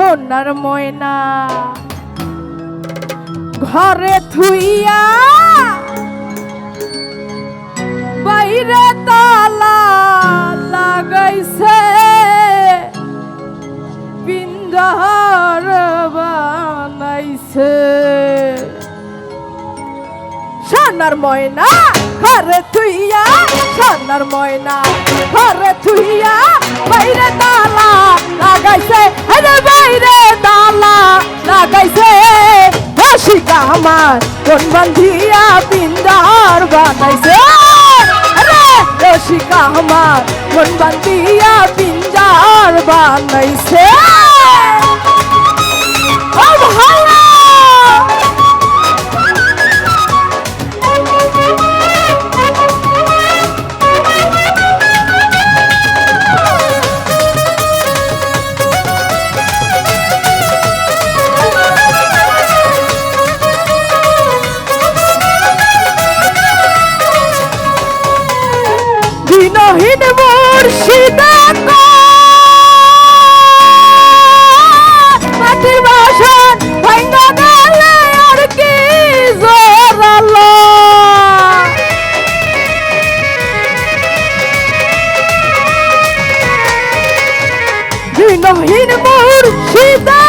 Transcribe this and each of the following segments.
সোনার ময়না। ঘরে থুইয়া বাইরে তালা লাগাইছে। পিন্ডার বানাইছে। সোনার ময়না, ঘরে থুইয়া, সোনার ময়না, ঘরে থুইয়া বাইরে তালা লাগাইছে। আরে মন বান্ধিয়া পিন্দার বানাইছে? রসিকা আমার মন বান্ধিয়া পিঞ্জার বানাইছে? শাহীন মুর্শিদা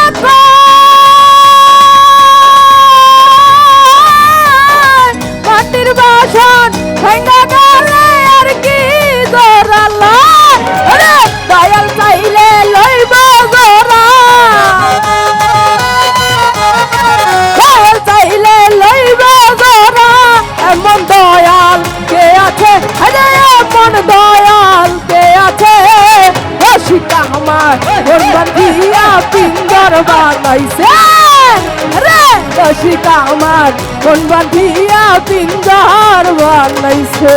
আমার বানাইছে রে দশিকা আমার মন বাঁধিয়া পিন্দার বানাইছে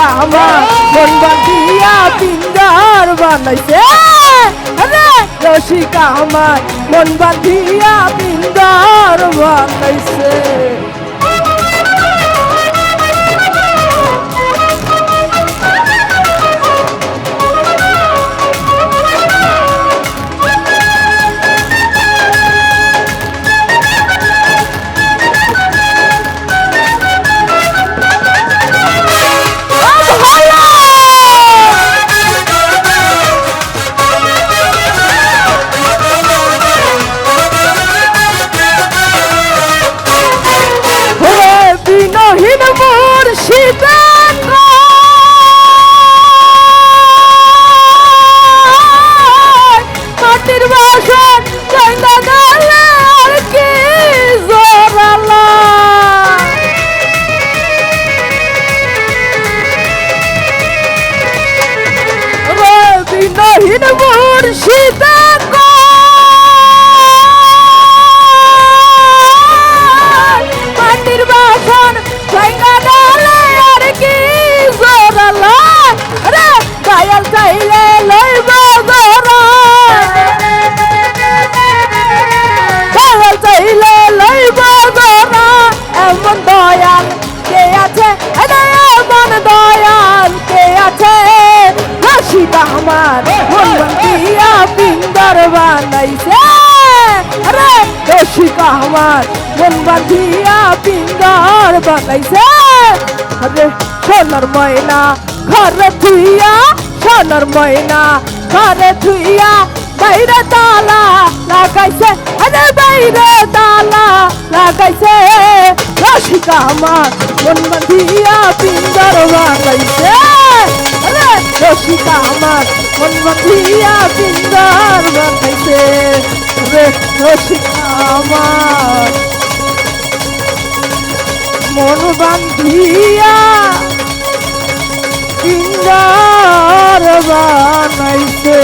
বাবা মনবা দিয়া পিন্দার বানাইছে। রসিকা আমার মনবা দিয়া পিন্দার বানাইছে। 起飞 বানাইছে। আরে রসিকা আমার মন বান্ধিয়া পিন্দর বানাইছে। আরে, সোনার ময়না, ঘরে থুইয়া সোনার ময়না, ঘরে থুইয়া বাইরে তালা লাগাইছে। আরে, বাইরে তালা লাগাইছে। রসিকা আমার মন বান্ধিয়া পিন্দর বানাইছে। রসিকা আমার মন বান্ধিয়া পিন্দর বাঁধাইছে রে রসিকা আমার। মন বান্ধিয়া পিন্দর বানাইছে।